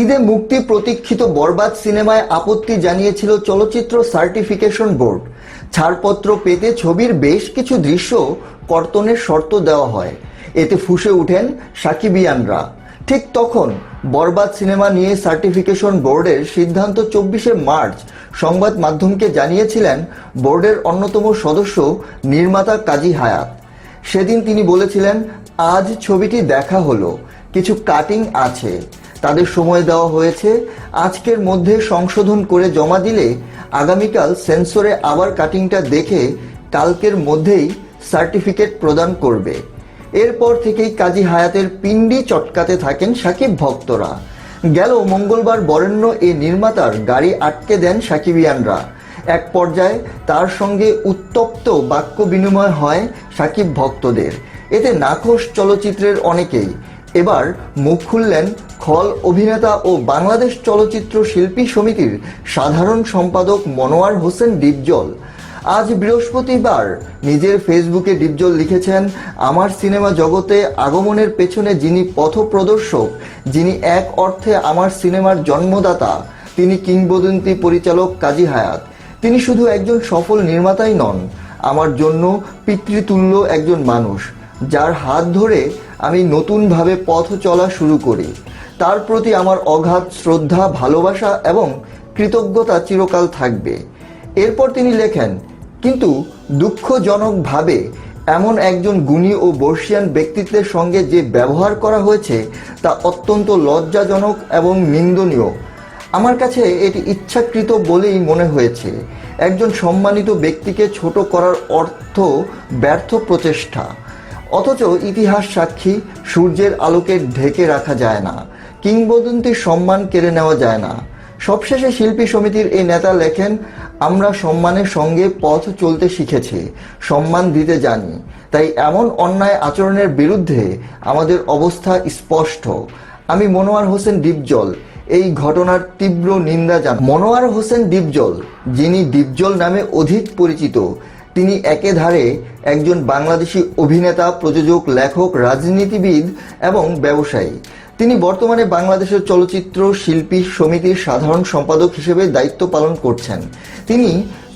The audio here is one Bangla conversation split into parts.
ঈদে মুক্তি প্রতীক্ষিত বরবাদ সিনেমায় আপত্তি জানিয়েছিল চলচ্চিত্র সার্টিফিকেশন বোর্ড। ছাড়পত্র পেতে ছবির বেশ কিছু দৃশ্য কর্তনের শর্ত দেওয়া হয়। এতে ফুসে ওঠেন সাকিবিয়ানরা। ঠিক তখন বরবাদ সিনেমা নিয়ে সার্টিফিকেশন বোর্ডের সিদ্ধান্ত চব্বিশে মার্চ সংবাদ মাধ্যমকে জানিয়েছিলেন বোর্ডের অন্যতম সদস্য নির্মাতা কাজী হায়াত। সেদিন তিনি বলেছিলেন, আজ ছবিটি দেখা হলো, কিছু কাটিং আছে। তাদের সময় দেওয়া হয়েছে। আজকের মধ্যে সংশোধন করে জমা দিলে আগামীকাল সেন্সরে আবার কাটিংটা দেখে কালকের মধ্যেই সার্টিফিকেট প্রদান করবে। এরপর থেকেই কাজী হায়াতের পিণ্ডি চটকাতে থাকেন সাকিব ভক্তরা। গেল মঙ্গলবার বরেণ্য এ নির্মাতার গাড়ি আটকে দেন সাকিবিয়ানরা। এক পর্যায়ে তার সঙ্গে উত্তপ্ত বাক্য বিনিময় হয় সাকিব ভক্তদের। এতে নাখোশ চলচ্চিত্রের অনেকেই। এবার মুখ খুললেন খল অভিনেতা ও বাংলাদেশ চলচ্চিত্র শিল্পী সমিতির সাধারণ সম্পাদক মনোয়ার হোসেন ডিপজল। আজ বৃহস্পতিবার নিজের ফেসবুকে ডিপজল লিখেছেন, আমার সিনেমা জগতে আগমনের পেছনে যিনি পথপ্রদর্শক, যিনি এক অর্থে আমার সিনেমার জন্মদাতা, তিনি কিংবদন্তি পরিচালক কাজী হায়াত। তিনি শুধু একজন সফল নির্মাতাই নন, আমার জন্য পিতৃতুল্য একজন মানুষ। যার হাত ধরে আমি নতুনভাবে পথ চলা শুরু করি। তার প্রতি আমার অগাধ শ্রদ্ধা, ভালোবাসা এবং কৃতজ্ঞতা চিরকাল থাকবে। এরপর তিনি লেখেন, কিন্তু দুঃখজনকভাবে এমন একজন গুণী ও বর্ষিয়ান ব্যক্তিত্বের সঙ্গে যে ব্যবহার করা হয়েছে তা অত্যন্ত লজ্জাজনক এবং নিন্দনীয়। আমার কাছে এটি ইচ্ছাকৃত বলেই মনে হয়েছে। একজন সম্মানিত ব্যক্তিকে ছোট করার অর্থ ব্যর্থ প্রচেষ্টা। অথচ ইতিহাস সাক্ষী, সূর্যের আলোকে ঢেকে রাখা যায় না, কিংবদন্তির সম্মান কেড়ে নেওয়া যায় না। সবশেষে শিল্পী সমিতির এই নেতা লেখেন, আমরা সম্মানের সঙ্গে পথ চলতে শিখেছি, সম্মান দিতে জানি। তাই এমন অন্যায় আচরণের বিরুদ্ধে আমাদের অবস্থা স্পষ্ট। আমি মনোয়ার হোসেন ডিপজল এই ঘটনার তীব্র নিন্দা জানান মনোয়ার হোসেন ডিপজল যিনি ডিপজল নামে অধিক পরিচিত তিনি একেধারে একজন বাংলাদেশি অভিনেতা, প্রযোজক, লেখক, রাজনীতিবিদ এবং ব্যবসায়ী। তিনি বর্তমানে বাংলাদেশের চলচ্চিত্র, শিল্পী, সমিতির সাধারণ সম্পাদক হিসেবে দায়িত্ব পালন করছেন। তিনি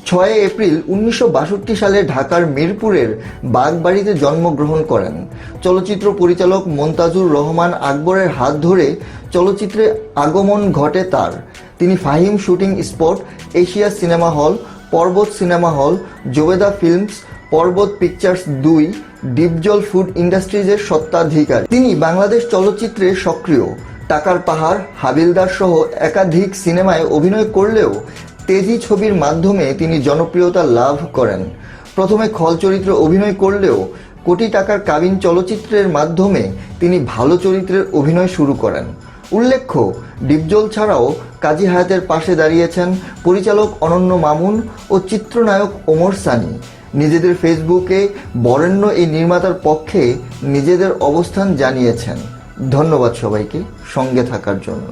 ছয় এপ্রিল উনিশশো বাষট্টি সালে ঢাকার মিরপুরের বাগবাড়িতে জন্মগ্রহণ করেন। চলচ্চিত্র পরিচালক মন্তাজুর রহমান আকবরের হাত ধরে চলচ্চিত্রে আগমন ঘটে তার। তিনি Fahim shooting spot, Asia cinema hall পর্বত সিনেমা হল, জোবেদা ফিল্মস, পর্বত পিকচার্স দুই, ডিপজল ফুড ইন্ডাস্ট্রিজের সত্ত্বাধিকারী তিনি বাংলাদেশ চলচ্চিত্রে সক্রিয়। টাকার পাহাড়, হাবিলদার সহ একাধিক সিনেমায় অভিনয় করলেও তেজি ছবির মাধ্যমে তিনি জনপ্রিয়তা লাভ করেন। প্রথমে খল চরিত্রে অভিনয় করলেও কোটি টাকার কাবিন চলচ্চিত্রের মাধ্যমে তিনি ভালো চরিত্রের অভিনয় শুরু করেন। উল্লেখ্য, ডিপজল ছাড়াও কাজী হায়াতের পাশে দাঁড়িয়েছেন পরিচালক অনন্য মামুন ও চিত্রনায়ক ওমর সানি। নিজেদের ফেসবুকে বরেণ্য এই নির্মাতার পক্ষে নিজেদের অবস্থান জানিয়েছেন। ধন্যবাদ সবাইকে, সঙ্গে থাকার জন্য।